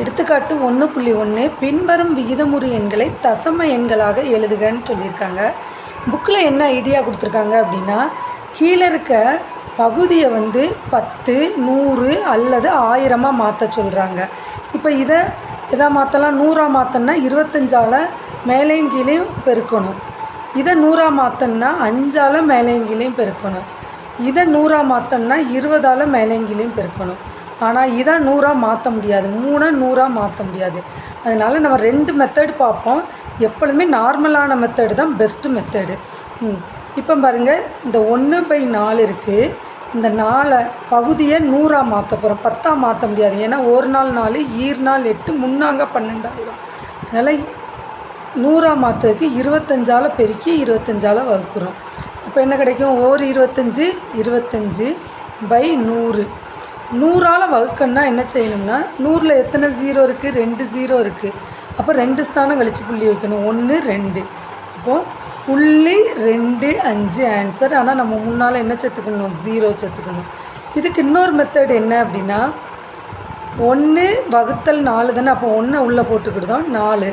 எடுத்துக்காட்டு ஒன்று புள்ளி ஒன்று பின்வரும் விகிதமுறு எண்களை தசம எண்களாக எழுதுகன்னு சொல்லியிருக்காங்க. புக்கில் என்ன ஐடியா கொடுத்துருக்காங்க அப்படின்னா கீழே இருக்க பகுதியை வந்து பத்து நூறு அல்லது ஆயிரமாக மாற்ற சொல்கிறாங்க இப்போ இதை எதா மாற்றலாம் நூறாக மாற்றணும்னா இருபத்தஞ்சால் மேலேயும் கீழேயும் பெருக்கணும். இதை நூறாக மாற்றணும்னா அஞ்சால் மேலேயும் கீழேயும் பெருக்கணும். இதை நூறாக மாற்றணும்னா இருபதால் மேலேயும் கீழேயும் பெருக்கணும். ஆனால் இதை நூறாக மாற்ற முடியாது. மூணை நூறாக மாற்ற முடியாது. அதனால் நம்ம ரெண்டு மெத்தடு பார்ப்போம். எப்பொழுதுமே நார்மலான மெத்தடு தான் பெஸ்ட்டு மெத்தடு ம். இப்போ பாருங்கள் இந்த ஒன்று பை நாலு இருக்குது இந்த நாலை பகுதியை நூறாக மாற்ற போகிறோம் பத்தாக மாற்ற முடியாது. ஏன்னா ஒரு நாள் நாலு ஈர் நாள் எட்டு முன்னாங்க பன்னெண்டாயிரம். அதனால் நூறாக மாற்றுறதுக்கு இருபத்தஞ்சால் பெருக்கி இருபத்தஞ்சால் வகுக்கிறோம். அப்போ என்ன கிடைக்கும்? ஓர் இருபத்தஞ்சி இருபத்தஞ்சி பை நூறு. நூறால் வகுக்கணும்னா என்ன செய்யணும்னா நூறில் எத்தனை ஜீரோ இருக்குது ரெண்டு ஜீரோ இருக்குது அப்போ ரெண்டு ஸ்தானம் கழித்து புள்ளி வைக்கணும். ஒன்று ரெண்டு. அப்போது புள்ளி ரெண்டு அஞ்சு ஆன்சர் ஆனால் நம்ம முன்னால் என்ன சேர்த்துக்கணும்? ஜீரோ சேர்த்துக்கணும். இதுக்கு இன்னொரு மெத்தட் என்ன அப்படின்னா ஒன்று வகுத்தல் நாலு தானே? அப்போ ஒன்றை உள்ளே போட்டுக்கிடுதோம். நாலு.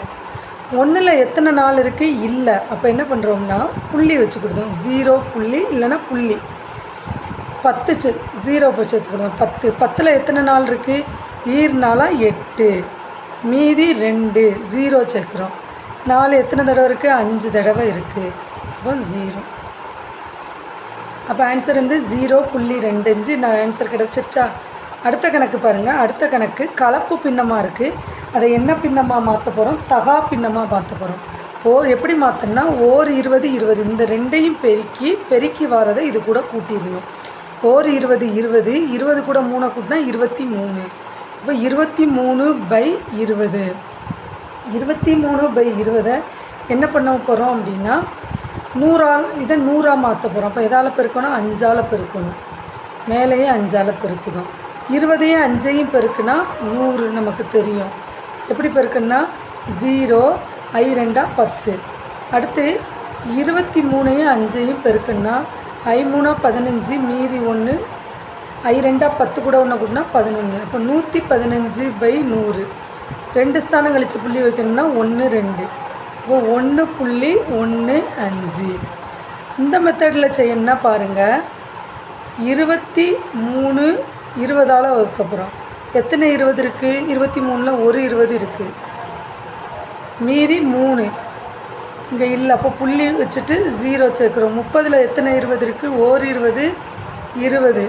ஒன்றில் எத்தனை நாள் இருக்குது இல்லை. அப்போ என்ன பண்ணுறோம்னா புள்ளி வச்சுக்கிடுதோம். ஜீரோ புள்ளி இல்லைன்னா புள்ளி. பத்து செ ஜீரோ இப்போ சேர்த்துக்கிடுதோம் பத்து. பத்தில் எத்தனை நாள் இருக்குது ஈர் நாளாக எட்டு. மீதி ரெண்டு. ஜீரோ சேர்க்குறோம் நாலு எத்தனை தடவை இருக்குது அஞ்சு தடவை இருக்குது அப்போ ஜீரோ அப்போ ஆன்சர் வந்து ஜீரோ புள்ளி ரெண்டு அஞ்சு. நான் ஆன்சர் கிடச்சிருச்சா? அடுத்த கணக்கு பாருங்கள் அடுத்த கணக்கு கலப்பு பின்னமாக இருக்குது அதை என்ன பின்னமாக மாற்ற போகிறோம் தகா பின்னமாக மாற்ற போகிறோம் ஓ எப்படி மாற்றணும்னா ஓர் இருபது இருபது. இந்த ரெண்டையும் பெருக்கி பெருக்கி வரதை இது கூட கூட்டிடணும். ஓர் இருபது இருபது இருபது கூட மூணை கூட்டினா இருபத்தி மூணு. இப்போ இருபத்தி மூணு பை இருபது. இருபத்தி மூணு பை இருபதை என்ன பண்ண போகிறோம் அப்படின்னா நூறால் இதை நூறாக மாற்ற போகிறோம். அப்போ எதால் பெருக்கணும்? அஞ்சால் பெருக்கணும். மேலேயே அஞ்சால் பெருக்குதோம். இருபதையும் அஞ்சையும் பெருக்குனா நூறு நமக்கு தெரியும். எப்படி பெருக்குன்னா ஜீரோ ஐ ரெண்டா பத்து. அடுத்து இருபத்தி மூணையும் அஞ்சையும் பெருக்குன்னா ஐ மூணா பதினஞ்சு மீதி ஒன்று ஐ ரெண்டாக பத்து கூட ஒன்று கூடனா பதினொன்று அப்போ நூற்றி பதினஞ்சு பை நூறு. ரெண்டு ஸ்தானம் கழித்து புள்ளி வைக்கணும்னா ஒன்று ரெண்டு. அப்போ ஒன்று புள்ளி ஒன்று அஞ்சு. இந்த மெத்தடில் செய்யணும்னா பாருங்கள் இருபத்தி மூணு இருபதால் வகுக்கப்புறம் எத்தனை இருபது இருக்குது இருபத்தி மூணில் ஒரு இருபது இருக்குது மீதி மூணு. இங்கே இல்லை. அப்போ புள்ளி வச்சுட்டு ஜீரோ சேர்க்குறோம். முப்பதில் எத்தனை இருபது இருக்குது ஓர் இருபது இருபது.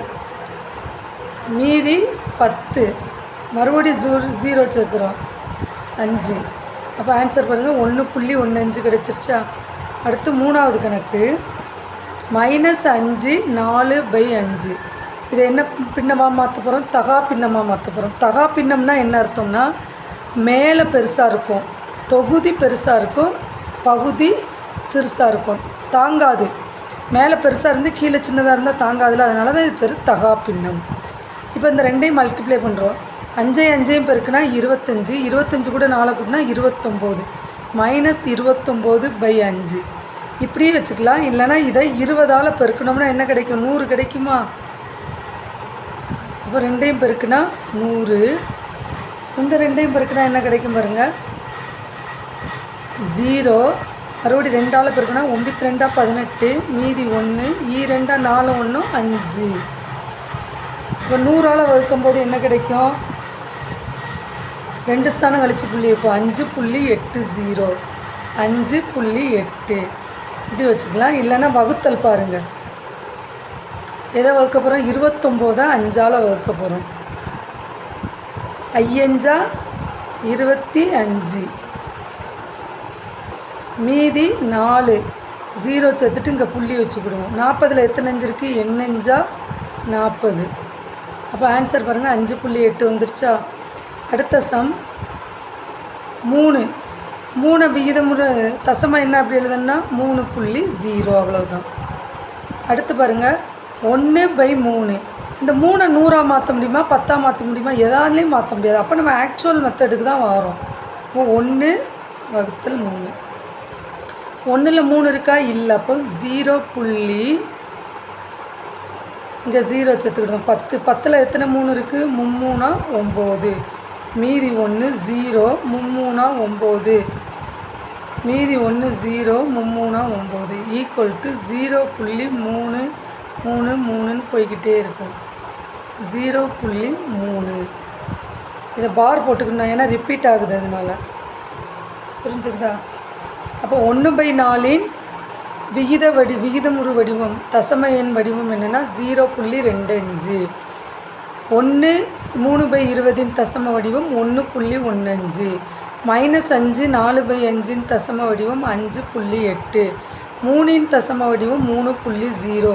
மீதி பத்து. மறுபடி ஜூ ஜீரோ சேர்க்குறோம். அஞ்சு. அப்போ ஆன்சர் பாருங்கள் ஒன்று புள்ளி ஒன்று அஞ்சு கிடச்சிருச்சா? அடுத்து மூணாவது கணக்கு. மைனஸ் அஞ்சு நாலு பை அஞ்சு. இதை என்ன பின்னமாக மாற்ற போகிறோம் தகா பின்னமாக மாற்ற போகிறோம் தகா பின்னம்னா என்ன அர்த்தம்னா மேலே பெருசாக இருக்கும். தொகுதி பெருசாக இருக்கும். பகுதி சிறுசாக இருக்கும். தாங்காது. மேலே பெருசாக இருந்து கீழே சின்னதாக இருந்தால் தாங்காதுல. அதனால தான் இது பேர் தகா பின்னம் இப்போ இந்த ரெண்டையும் மல்டிப்ளை பண்ணுறோம் அஞ்சையும் அஞ்சையும் பெருக்குனா இருபத்தஞ்சி. இருபத்தஞ்சு கூட நாலு கூட்டினா இருபத்தொம்போது. மைனஸ் இருபத்தொம்போது பை அஞ்சு. இப்படியே வச்சுக்கலாம். இல்லைனா இதை இருபதால் பெருக்கணும்னா என்ன கிடைக்கும்? நூறு கிடைக்குமா? அப்போ ரெண்டையும் பெருக்குனா நூறு. இந்த ரெண்டையும் பெருக்குனா என்ன கிடைக்கும் பாருங்கள் ஜீரோ மறுபடி ரெண்டால் பிறகுனா ஒம்பத்தி ரெண்டா பதினெட்டு மீதி ஒன்று ஈ நாலு ஒன்று அஞ்சு. இப்போ நூறால் வகுக்கும்போது என்ன கிடைக்கும்? ரெண்டு ஸ்தானம் கழிச்சு புள்ளி இப்போ அஞ்சு புள்ளி எட்டு ஜீரோ. அஞ்சு புள்ளி எட்டு. இப்படி வச்சுக்கலாம். இல்லைன்னா வகுத்தல் பாருங்கள் எதை வகுக்க போகிறோம் இருபத்தொம்போதா அஞ்சால் வகுக்க போகிறோம் ஐயஞ்சா இருபத்தி அஞ்சு. மீதி நாலு. ஜீரோ சேர்த்துட்டு இங்கே புள்ளி வச்சுக்கிடுவோம். நாற்பதில் எத்தனை அஞ்சு இருக்குது எண்ணஞ்சா நாற்பது. அப்போ ஆன்சர் பாருங்கள் அஞ்சு புள்ளி எட்டு வந்துருச்சா? அடுத்த சம் மூணு. மூணு விகிதமுறை தசமாக என்ன அப்படி எழுதுன்னா? மூணு புள்ளி ஜீரோ அவ்வளோதான் அடுத்து பாருங்கள் ஒன்று பை மூணு. இந்த மூணை நூறாக மாற்ற முடியுமா? பத்தாக மாற்ற முடியுமா? எதாலையும் மாற்ற முடியாது. அப்போ நம்ம ஆக்சுவல் மெத்தடுக்கு தான் வரோம். ஒன்று வகுத்தல் மூணு. ஒன்றில் மூணு இருக்கா? இல்லை. அப்போ ஜீரோ புள்ளி இங்கே ஜீரோ சேர்த்துக்கிட்டோம் பத்து பத்தில் எத்தனை மூணு இருக்குது மும்மூணா ஒம்பது. மீதி ஒன்று ஜீரோ மும்மூணா ஒம்பது. மீதி ஒன்று ஜீரோ மும்மூணா ஒம்பது. ஈக்குவல் டு ஜீரோ புள்ளி மூணு மூணு மூணுன்னு போய்கிட்டே இருக்கும். ஜீரோ புள்ளி மூணு. இதை பார் போட்டுக்கணும். ஏன்னா ரிப்பீட் ஆகுது அதனால. புரிஞ்சிருந்தா அப்போ ஒன்று பை நாலின் விகித வடி விகிதமுறு வடிவம் தசம எண் வடிவம் என்னென்னா ஜீரோ புள்ளி ரெண்டு அஞ்சு. ஒன்று மூணு பை இருபதின் தசம வடிவம் ஒன்று புள்ளி ஒன்று அஞ்சு. மைனஸ் அஞ்சு நாலு பை அஞ்சின் தசம வடிவம் அஞ்சு புள்ளி எட்டு. மூணின் தசம வடிவம் மூணு புள்ளி ஜீரோ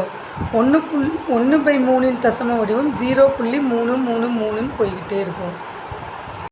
ஒன்று புல் ஒன்று பை மூணின் தசம வடிவம் ஜீரோ புள்ளி மூணு மூணு மூணுன்னு போய்கிட்டே இருக்கும்.